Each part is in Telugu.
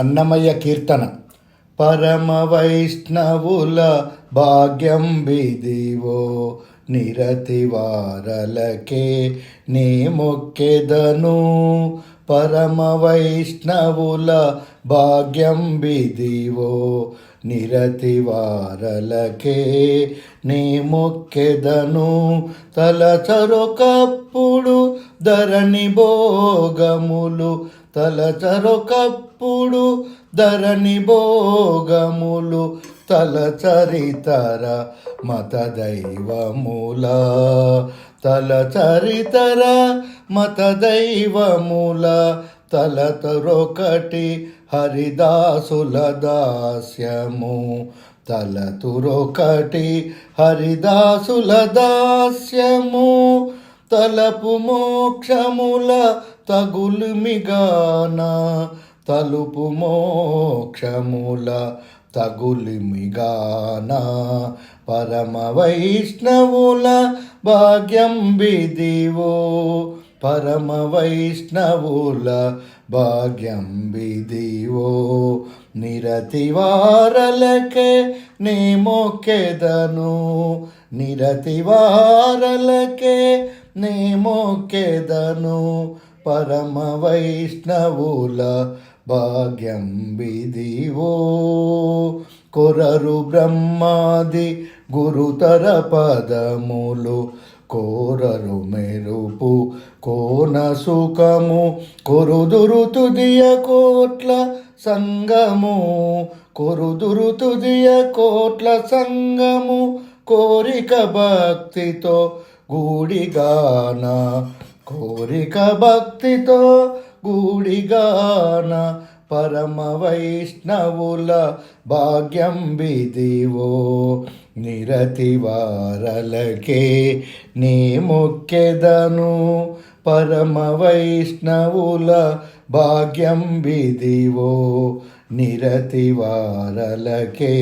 అన్నమయ్య కీర్తన. పరమ వైష్ణవుల భాగ్యం బిదివో నిరతి వారలకే నీ మొక్కెదను. పరమ వైష్ణవుల భాగ్యం బిదివో నిరతి వారలకే నీ మొక్కెదను. తలచరొకప్పుడు ధరణి భోగములు తలచరొకప్పుడు ధరణి భోగములు తలచరితర మత దైవముల. తలచరితర మత దైవముల తలతరొకటి హరిదాసుల దాస్యము. తలతురొకటి హరిదాసుల దాస్యము తలపు మోక్షముల తగులుమిగాన తలుపు మోక్షముల తగులిమిగాన పరమ వైష్ణవుల భాగ్యం బిదివో పరమ వైష్ణవుల భాగ్యం బిదివో నిరతివారలకే నీ మొక్కెదను. నిరతివారలకే నీ మొక్కెదను. పరమ వైష్ణవుల భాగ్యం విధివో. కొరరు బ్రహ్మాది గురుతర పదములు కోరరు మెరుపు కోన సుఖము కొరుదురు తుదియ కోట్ల సంగము కొరుదురు తుదియ కోట్ల సంగము కోరిక భక్తితో గూడిగానా కోరిక భక్తితో గూడిగాన పరమ వైష్ణవుల భాగ్యం విధివో. నిరతి వారలకే నీ మొక్కెదను పరమ వైష్ణవుల భాగ్యం విధివో నిరతి వారలకే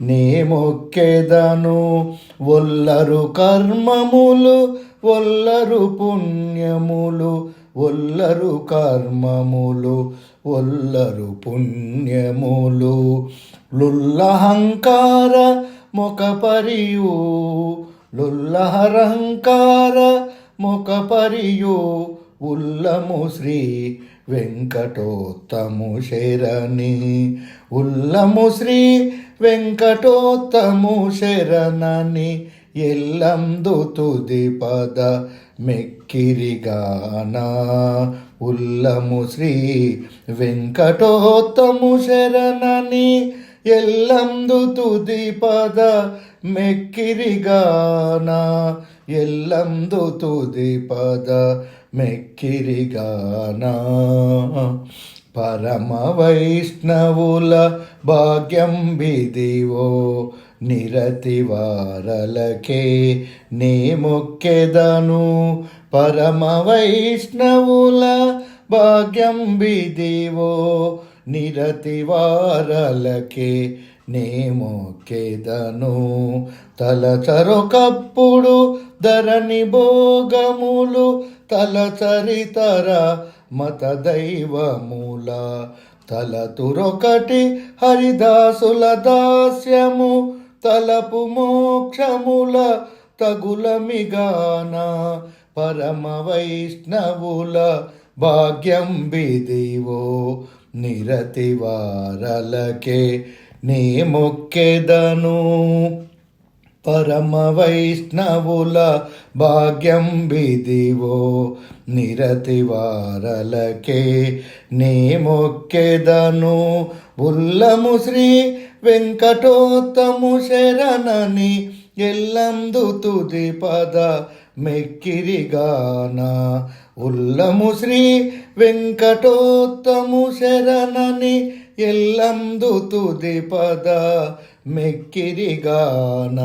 నీ మొక్కెదను. ఒల్లరు కర్మములు ఒల్లరు పుణ్యములు ఒల్లరు కర్మములు ఒల్లరు పుణ్యములు. లుల్లహంకార ముఖపరియు లుల్లహరంకార ముఖపరియు ఉల్లము శ్రీ వెంకటోత్తము శరణి ఉల్లము శ్రీ వెంకటోత్తము శరణని ఎల్లందు తుది పద మెక్కిరిగాన. ఉల్లము శ్రీ వెంకటోత్తము శరణని ఎల్లందు తుది పద మెక్కిరిగాన. ఎల్లందు తుది పద మెక్కిరిగానా? పరమ వైష్ణవుల భాగ్యం విధివో నిరతి వారలకే నీ మొక్కెదను. పరమ వైష్ణవుల భాగ్యం విధివో నిరతి వారలకే నీ మొక్కెదను. తలచరొకప్పుడు ధరణి భోగములు తలచరితర మత దైవముల. తలతురొకటి హరిదాసుల దాస్యము తలపు మోక్షముల తగులమిగాన పరమ వైష్ణవుల భాగ్యం బిదివో నిరతి వారలకే నీ మొక్కెదను. పరమ వైష్ణవుల భాగ్యం విధివో నిరతి వారలకే నీ మొక్కెదను. ఉల్లము శ్రీ వెంకటోత్తము శరణని ఎల్లందు తుది పద మెక్కిరిగాన. ఉల్లము శ్రీ వెంకటోత్తము శరణని ఎల్లందు తుది పద మెక్కిరిగాన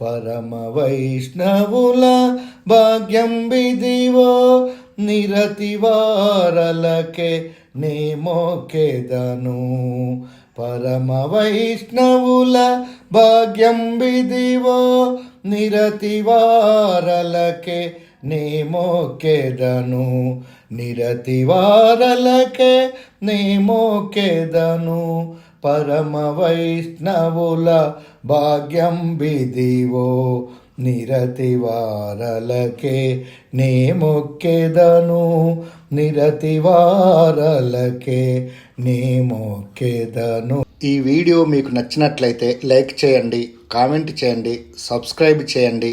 పరమ వైష్ణవుల భాగ్యం విధివో నిరతివారలకే నే మోకెదను. పరమ వైష్ణవుల భాగ్యం విధివో నిరతివారలకే నీ మోకెదను నిరతి వారలకే నీ మోకెదను పరమ వైష్ణవుల భాగ్యం బిదివో నిరతి వారలకే నీ మొక్కెదను. నిరతి వారలకే నీ మొక్కెదను. ఈ వీడియో మీకు నచ్చినట్లయితే లైక్ చేయండి కామెంట్ చేయండి సబ్స్క్రైబ్ చేయండి.